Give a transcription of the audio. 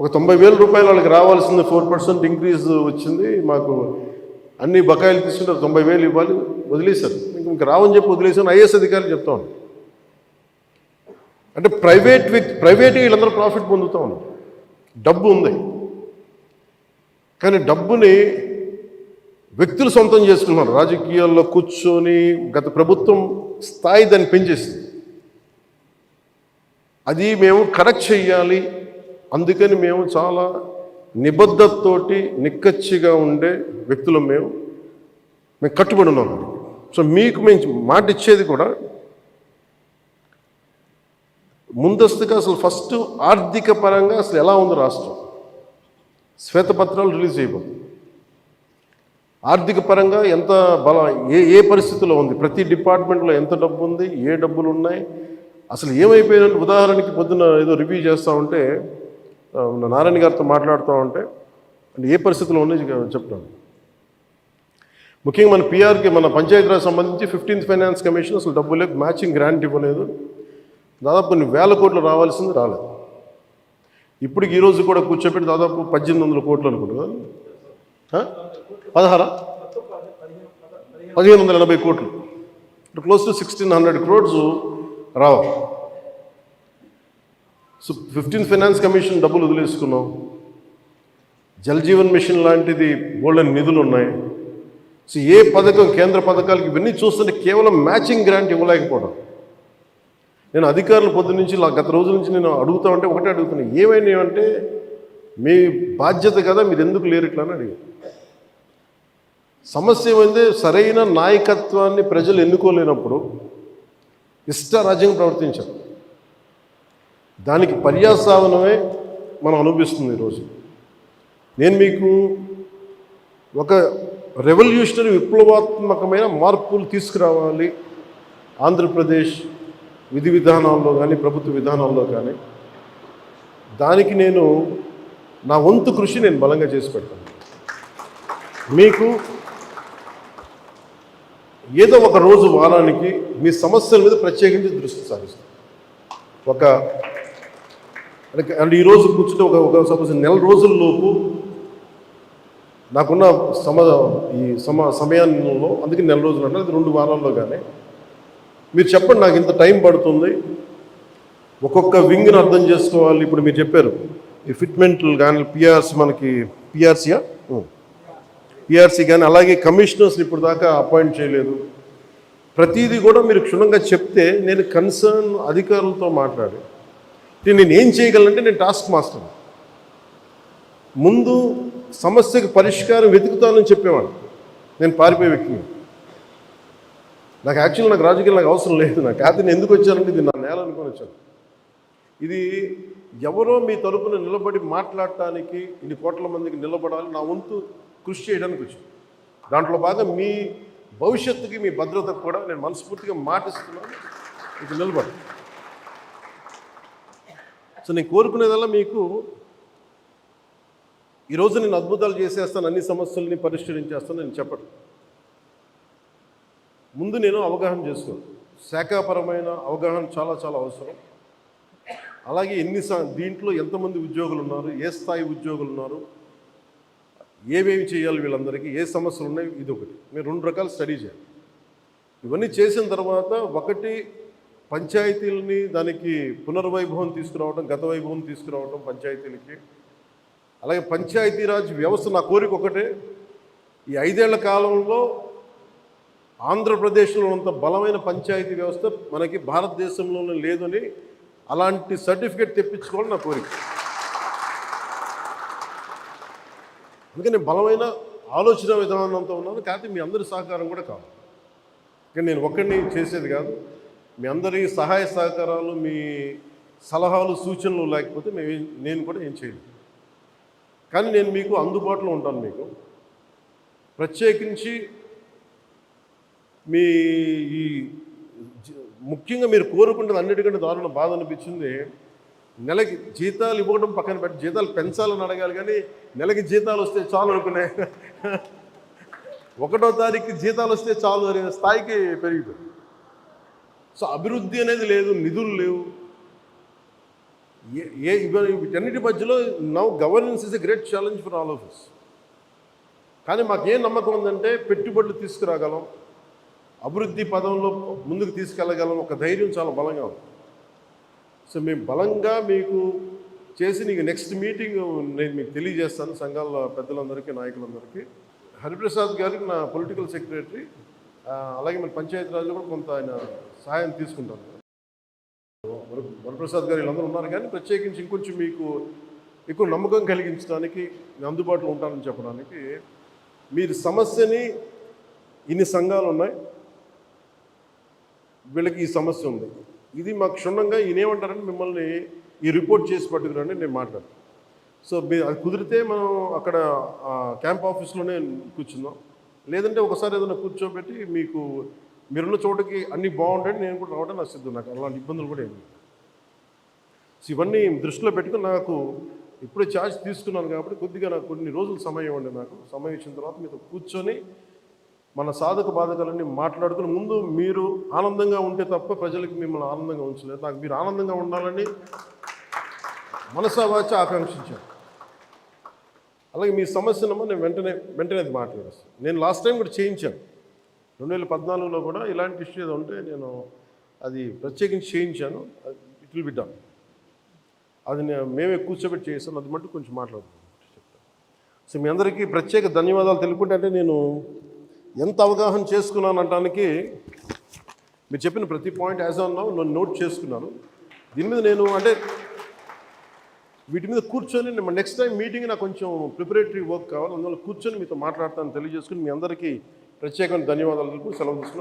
ఒక తొంభై వేల రూపాయలు వాళ్ళకి రావాల్సింది ఫోర్ పర్సెంట్ ఇంక్రీజ్ వచ్చింది. మాకు అన్ని బకాయిలు తీసుకుంటారు తొంభై వేలు ఇవ్వాలి. వదిలేశారు. ఇంక ఇంక రావని చెప్పి వదిలేశాను ఐఏఎస్ అధికారులు చెప్తా ఉన్నారు. అంటే ప్రైవేట్ వ్యక్తి ప్రైవేట్ వీళ్ళందరూ ప్రాఫిట్ పొందుతూ ఉన్నారు. డబ్బు ఉంది. కానీ డబ్బుని వ్యక్తులు సొంతం చేసుకున్నారు. రాజకీయాల్లో కూర్చొని గత ప్రభుత్వం స్థాయి దాన్ని పెంచేసింది. అది మేము కరెక్ట్ చేయాలి అందుకని మేము చాలా నిబద్ధతతోటి నిక్కచ్చిగా ఉండే వ్యక్తులు మేము. మేము కట్టుబడి ఉన్నాం సో మీకు మేము మాట ఇచ్చేది కూడా ముందస్తుగా అసలు ఫస్ట్ ఆర్థిక పరంగా అసలు ఎలా ఉంది రాష్ట్రం? శ్వేతపత్రాలు రిలీజ్ చేయబోతుంది ఆర్థిక పరంగా ఎంత బల ఏ ఏ పరిస్థితిలో ఉంది? ప్రతి డిపార్ట్మెంట్లో ఎంత డబ్బు ఉంది? ఏ డబ్బులు ఉన్నాయి? అసలు ఏమైపోయిందంటే ఉదాహరణకి పొద్దున ఏదో రివ్యూ చేస్తూ ఉంటే నారాయణ గారితో మాట్లాడుతూ ఉంటే అంటే ఏ పరిస్థితిలో ఉన్నాయి చెప్తాను. ముఖ్యంగా మన పిఆర్కి మన పంచాయతీరాజ్ సంబంధించి ఫిఫ్టీన్త్ ఫైనాన్స్ కమిషన్ అసలు డబ్బు లేదు మ్యాచింగ్ గ్రాంట్ ఇవ్వలేదు. దాదాపు కొన్ని వేల కోట్లు రావాల్సింది రాలేదు. ఇప్పటికి ఈరోజు కూడా కూర్చోబెట్టి దాదాపు పద్దెనిమిది వందల కోట్లు అనుకుంటున్నాను. పదహారా? పదిహేను వందల ఎనభై కోట్లు. Close to sixteen hundred crores రావాలి సో ఫిఫ్టీన్ ఫైనాన్స్ కమిషన్ డబ్బులు వదిలేసుకున్నాం. జల్ జీవన్ మిషన్ లాంటిది గోల్డెన్ నిధులు ఉన్నాయి. సో ఏ పథకం కేంద్ర పథకాలకి ఇవన్నీ చూస్తుంటే కేవలం మ్యాచింగ్ గ్రాంట్ ఇవ్వలేకపోవడం. నేను అధికారులు పొద్దు నుంచి గత రోజుల నుంచి నేను అడుగుతా ఉంటే ఒకటే అడుగుతున్నాను ఏమైనా అంటే మీ బాధ్యత కదా మీరు ఎందుకు లేరు ఇట్లా అని అడిగాను సమస్య ఏమైంది సరైన నాయకత్వాన్ని ప్రజలు ఎన్నుకోలేనప్పుడు ఇష్టారాజ్యంగా ప్రవర్తించారు దానికి పర్యాసావనమే మనం అనుభవిస్తుంది ఈరోజు నేను మీకు ఒక రెవల్యూషనరీ విప్లవాత్మకమైన మార్పులు తీసుకురావాలి. ఆంధ్రప్రదేశ్ విధి విధానాల్లో కానీ ప్రభుత్వ విధానాల్లో కానీ దానికి నేను నా వంతు కృషి నేను బలంగా చేసి పెడతాను. మీకు ఏదో ఒక రోజు వారానికి మీ సమస్యల మీద ప్రత్యేకించి దృష్టి సారిస్తాను. ఒక అంటే అంటే ఈరోజు కూర్చుంటే ఒక ఒక సపోజ్ నెల రోజుల్లోపు నాకున్న సమ ఈ సమ సమయంలో అందుకే నెల రోజులు అంటే అది రెండు వారాల్లో కానీ మీరు చెప్పండి నాకు ఇంత టైం పడుతుంది. ఒక్కొక్క వింగ్ని అర్థం చేసుకోవాలి ఇప్పుడు మీరు చెప్పారు. ఈ ఫిట్మెంట్లు కానీ పిఆర్సీ మనకి పిఆర్సీయా పిఆర్సీ కానీ అలాగే కమిషనర్స్ని ఇప్పుడు దాకా అపాయింట్ చేయలేదు. ప్రతిదీ కూడా మీరు క్షుణ్ణంగా చెప్తే నేను కన్సర్న్ అధికారులతో మాట్లాడి నేను ఏం చేయగలనంటే నేను టాస్క్ మాస్టర్ ముందు సమస్యకు పరిష్కారం వెతుకుతానని చెప్పేవాడు నేను పారిపోయే వ్యక్తిని. నాకు యాక్చువల్ నాకు రాజకీయాలు నాకు అవసరం లేదు. నాకు కాదు నేను ఎందుకు వచ్చానంటే ఇది నా నేల అనుకొని వచ్చాను. ఇది ఎవరో మీ తరపున నిలబడి మాట్లాడటానికి ఇన్ని కోట్ల మందికి నిలబడాలి నా వంతు కృషి చేయడానికి వచ్చాను. దాంట్లో బాగా మీ భవిష్యత్తుకి మీ భద్రతకు కూడా నేను మనస్ఫూర్తిగా మాటిస్తున్నాను. ఇది నిలబడి. సో నేను కోరుకునేదల్లా మీకు ఈరోజు నేను అద్భుతాలు చేసేస్తాను అన్ని సమస్యల్ని పరిష్కరించేస్తాను నేను చెప్పను. ముందు నేను అవగాహన చేసుకోను. శాఖాపరమైన అవగాహన చాలా చాలా అవసరం. అలాగే ఎన్ని దీంట్లో ఎంతమంది ఉద్యోగులు ఉన్నారు ఏ స్థాయి ఉద్యోగులు ఉన్నారు ఏమేమి చేయాలి వీళ్ళందరికీ ఏ సమస్యలు ఉన్నాయి ఇది ఒకటి. మీరు రెండు రకాలు స్టడీ చేయాలి. ఇవన్నీ చేసిన తర్వాత ఒకటి పంచాయతీలని దానికి పునర్వైభవం తీసుకురావడం గత వైభవం తీసుకురావడం పంచాయతీలకి. అలాగే పంచాయతీరాజ్ వ్యవస్థ నా కోరిక ఒకటే ఈ ఐదేళ్ళ కాలంలో ఆంధ్రప్రదేశ్లో ఉన్నంత బలమైన పంచాయతీ వ్యవస్థ మనకి భారతదేశంలోనే లేదని అలాంటి సర్టిఫికేట్ తెప్పించుకోవడం నా కోరిక. అందుకని బలమైన ఆలోచన విధానంతో ఉన్నాను కాకపోతే మీ అందరి సహకారం కూడా కావాలి. కానీ నేను ఒక్కడిని చేసేది కాదు. మీ అందరి సహాయ సహకారాలు మీ సలహాలు సూచనలు లేకపోతే మేము నేను కూడా ఏం చేయను. కానీ నేను మీకు అందుబాటులో ఉంటాను మీకు. ప్రత్యేకించి మీ ఈ ముఖ్యంగా మీరు కోరుకుంటుంది అన్నిటికంటే దారుణ బాధ అనిపించింది నెలకి జీతాలు ఇవ్వడం పక్కన పెట్టి జీతాలు పెంచాలని అడగాలి కానీ నెలకి జీతాలు వస్తే చాలు అనుకునే. ఒకటో తారీఖు జీతాలు వస్తే చాలు అనే స్థాయికి పెరిగిపోయింది సో అభివృద్ధి అనేది లేదు నిధులు లేవు. ఏ- ఏ వీటన్నిటి మధ్యలో now governance is a great challenge for all of is కానీ మాకేం నమ్మకం ఉందంటే పెట్టుబడులు తీసుకురాగలం అభివృద్ధి పదంలో ముందుకు తీసుకెళ్ళగలం ఒక ధైర్యం చాలా బలంగా ఉంది. సో మేము బలంగా మీకు చేసి నీకు నెక్స్ట్ మీటింగ్ నేను మీకు తెలియజేస్తాను సంఘాల పెద్దలందరికీ నాయకులందరికీ. హరిప్రసాద్ గారికి నా పొలిటికల్ సెక్రటరీ అలాగే మన పంచాయతీరాజ్లో కూడా కొంత ఆయన సహాయం తీసుకుంటారు. వరప్రసాద్ గారు వీళ్ళందరూ ఉన్నారు కానీ ప్రత్యేకించి ఇంకొంచెం మీకు ఎక్కువ నమ్మకం కలిగించడానికి నేను అందుబాటులో ఉంటానని చెప్పడానికి మీరు సమస్యని ఇన్ని సంఘాలు ఉన్నాయి. వీళ్ళకి ఈ సమస్య ఉంది. ఇది మాకు క్షుణ్ణంగా ఈయనేమంటారని మిమ్మల్ని ఈ రిపోర్ట్ చేసి పట్టుకురండి నేను మాట్లాడతాను. సో మీరు అది కుదిరితే మనం అక్కడ క్యాంప్ ఆఫీస్లోనే కూర్చుందాం. లేదంటే ఒకసారి ఏదైనా కూర్చోబెట్టి మీకు మీరున్న చోటకి అన్నీ బాగుంటాయని నేను కూడా రావడం నాకు సిద్ధం. నాకు అలాంటి ఇబ్బందులు కూడా ఏమి సో ఇవన్నీ దృష్టిలో పెట్టుకుని నాకు ఇప్పుడే ఛార్జ్ తీసుకున్నాను కాబట్టి కొద్దిగా నాకు కొన్ని రోజులు సమయం ఇవ్వండి నాకు. సమయం ఇచ్చిన తర్వాత మీతో కూర్చొని మన సాధక బాధకాలన్నీ మాట్లాడుకుని ముందు మీరు ఆనందంగా ఉంటే తప్ప ప్రజలకు మిమ్మల్ని ఆనందంగా ఉంచలేదు. నాకు మీరు ఆనందంగా ఉండాలని మనసావాచ ఆకాంక్షించారు. అలాగే మీ సమస్యనమ్మా నేను వెంటనే వెంటనే అది మాట్లాడేస్తాను నేను లాస్ట్ టైం కూడా చేయించాను. రెండు వేల పద్నాలుగులో కూడా ఇలాంటి ఇష్యూ ఏదో ఉంటే నేను అది ప్రత్యేకించి చేయించాను. ఇట్ విల్ బి డన్ అది నేను మేమే కూర్చోబెట్టి చేసాను అది మట్టు కొంచెం మాట్లాడుతున్నాను చెప్తాను. సో మీ అందరికీ ప్రత్యేక ధన్యవాదాలు తెలుపుకుంటే అంటే నేను ఎంత అవగాహన చేసుకున్నాను అనడానికి మీరు చెప్పిన ప్రతి పాయింట్ యాజ్ ఆన్ నేను నోట్ చేసుకున్నాను. దీని మీద నేను అంటే వీటి మీద కూర్చొని నేను నెక్స్ట్ టైం మీటింగ్ నాకు కొంచెం ప్రిపరేటరీ వర్క్ కావాలి అందువల్ల కూర్చొని మీతో మాట్లాడతాను తెలియజేసుకుని మీ అందరికీ ప్రత్యేకమైన ధన్యవాదాలు సెలవు తీసుకున్నాను.